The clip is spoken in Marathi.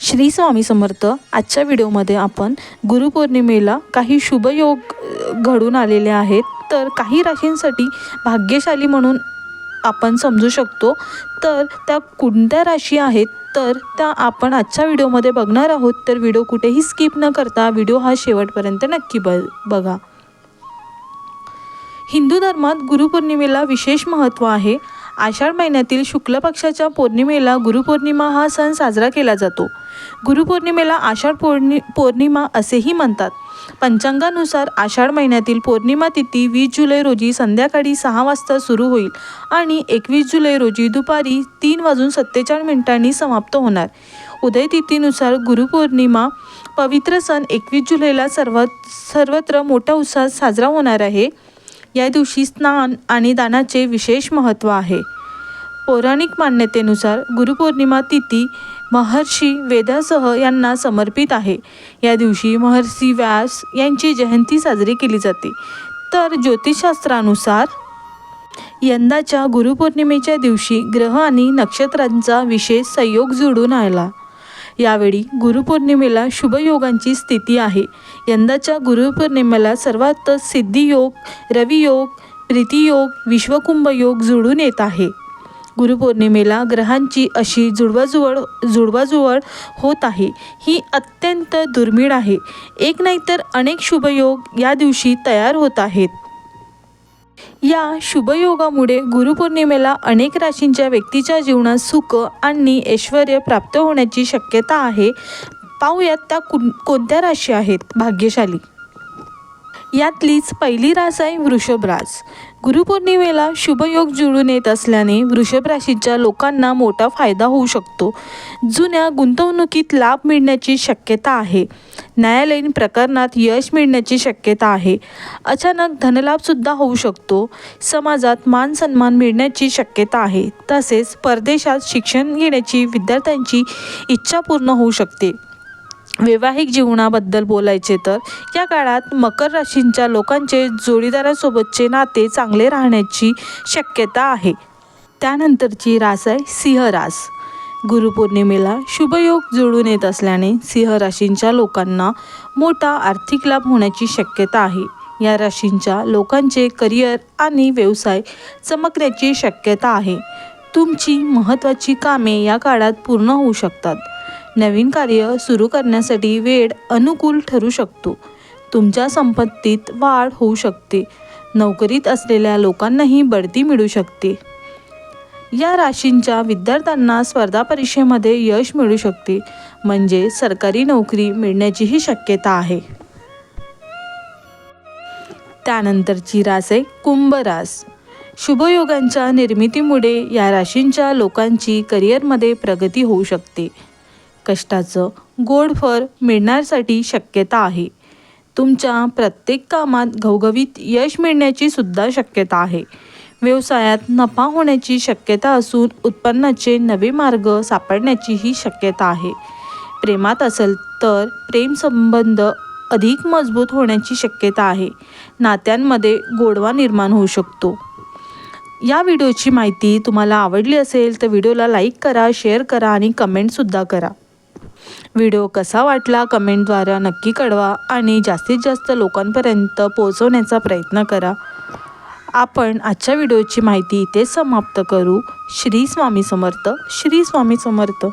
श्री स्वामी समर्थ आजच्या व्हिडिओमध्ये आपण गुरुपौर्णिमेला काही शुभयोग घडून आलेले आहेत. तर काही राशींसाठी भाग्यशाली म्हणून आपण समजू शकतो. तर त्या कोणत्या राशी आहेत? तर त्या आपण आजच्या व्हिडिओमध्ये बघणार आहोत. तर व्हिडिओ कुठेही स्किप न करता व्हिडिओ हा शेवटपर्यंत नक्की ब बघा. हिंदू धर्मात गुरुपौर्णिमेला विशेष महत्त्व आहे. आषाढ महिन्यातील शुक्ल पक्षाच्या पौर्णिमेला गुरुपौर्णिमा हा सण साजरा केला जातो. गुरुपौर्णिमेला आषाढ पौर्णि पौर्णिमा असेही म्हणतात. पंचांगानुसार आषाढ महिन्यातील पौर्णिमा तिथी वीस जुलै रोजी संध्याकाळी सहा वाजता सुरू होईल आणि एकवीस जुलै रोजी दुपारी तीन वाजून सत्तेचाळीस मिनिटांनी समाप्त होणार. उदय तिथीनुसार गुरुपौर्णिमा पवित्र सण एकवीस जुलैला सर्वात सर्वत्र मोठ्या उत्साहात साजरा होणार आहे. या दिवशी स्नान आणि दानाचे विशेष महत्त्व आहे. पौराणिक मान्यतेनुसार गुरुपौर्णिमा तिथी महर्षी वेदासह यांना समर्पित आहे. या दिवशी महर्षी व्यास यांची जयंती साजरी केली जाते. तर ज्योतिषशास्त्रानुसार यंदाच्या गुरुपौर्णिमेच्या दिवशी ग्रह आणि नक्षत्रांचा विशेष संयोग जुळून आला. यावेळी गुरुपौर्णिमेला शुभयोगांची स्थिती आहे. यंदाच्या गुरुपौर्णिमेला सर्वात सिद्धियोग रवियोग प्रीतियोग विश्वकुंभयोग जुळून येत आहे. गुरुपौर्णिमेला ग्रहांची अशी जुळवाजुळव जुळवाजुळव होत आहे. ही अत्यंत दुर्मिळ आहे. एक नाहीतर अनेक शुभयोग या दिवशी तयार होत आहेत. या शुभयोगामुळे गुरुपौर्णिमेला अनेक राशींच्या व्यक्तीच्या जीवनात सुख आणि ऐश्वर प्राप्त होण्याची शक्यता आहे. पाहूयात त्या कोणत्या राशी आहेत? भाग्यशाली. यातलीच पहिली रास आहे वृषभ रास. गुरुपौर्णिमेला शुभयोग जुळून येत असल्याने वृषभ राशीच्या लोकांना मोठा फायदा होऊ शकतो. जुन्या गुंतवणुकीत लाभ मिळण्याची शक्यता आहे. न्यायालयीन प्रकरणात यश मिळण्याची शक्यता आहे. अचानक धनलाभसुद्धा होऊ शकतो. समाजात मान सन्मान मिळण्याची शक्यता आहे. तसेच परदेशात शिक्षण घेण्याची विद्यार्थ्यांची इच्छा पूर्ण होऊ शकते. वैवाहिक जीवनाबद्दल बोलायचे तर या काळात मकर राशींच्या लोकांचे जोडीदारासोबतचे नाते चांगले राहण्याची शक्यता आहे. त्यानंतरची रास आहे सिंहरास गुरुपौर्णिमेला शुभयोग जुळून येत असल्याने सिंह राशींच्या लोकांना मोठा आर्थिक लाभ होण्याची शक्यता आहे. या राशींच्या लोकांचे करिअर आणि व्यवसाय चमकण्याची शक्यता आहे. तुमची महत्त्वाची कामे या काळात पूर्ण होऊ शकतात. नवीन कार्य सुरू करण्यासाठी वेळ अनुकूल ठरू शकतो. तुमच्या संपत्तीत वाढ होऊ शकते. नोकरीत असलेल्या लोकांनाही बढती मिळू शकते. या राशींच्या विद्यार्थ्यांना स्पर्धा परीक्षेमध्ये यश मिळू शकते. म्हणजे सरकारी नोकरी मिळण्याचीही शक्यता आहे. त्यानंतरची रास आहे कुंभ रास. शुभयोगांच्या निर्मितीमुळे या राशींच्या लोकांची करिअरमध्ये प्रगती होऊ शकते. कष्टाचं गोड फळ मिळण्यासाठी शक्यता आहे. तुमच्या प्रत्येक कामात घवघवीत यश मिळण्याची सुद्धा शक्यता आहे. व्यवसायात नफा होण्याची शक्यता असून उत्पन्नाचे नवे मार्ग सापडण्याचीही शक्यता आहे. प्रेमात असेल तर प्रेमसंबंध अधिक मजबूत होण्याची शक्यता आहे. नात्यांमध्ये गोडवा निर्माण होऊ शकतो. या व्हिडिओची माहिती तुम्हाला आवडली असेल तर व्हिडिओला लाईक करा शेअर करा आणि कमेंटसुद्धा करा. व्हिडिओ कसा वाटला कमेंटद्वारे नक्की कळवा आणि जास्तीत जास्त लोकांपर्यंत पोहोचवण्याचा प्रयत्न करा. आपण आजच्या व्हिडिओची माहिती इथे समाप्त करू. श्री स्वामी समर्थ श्री स्वामी समर्थ.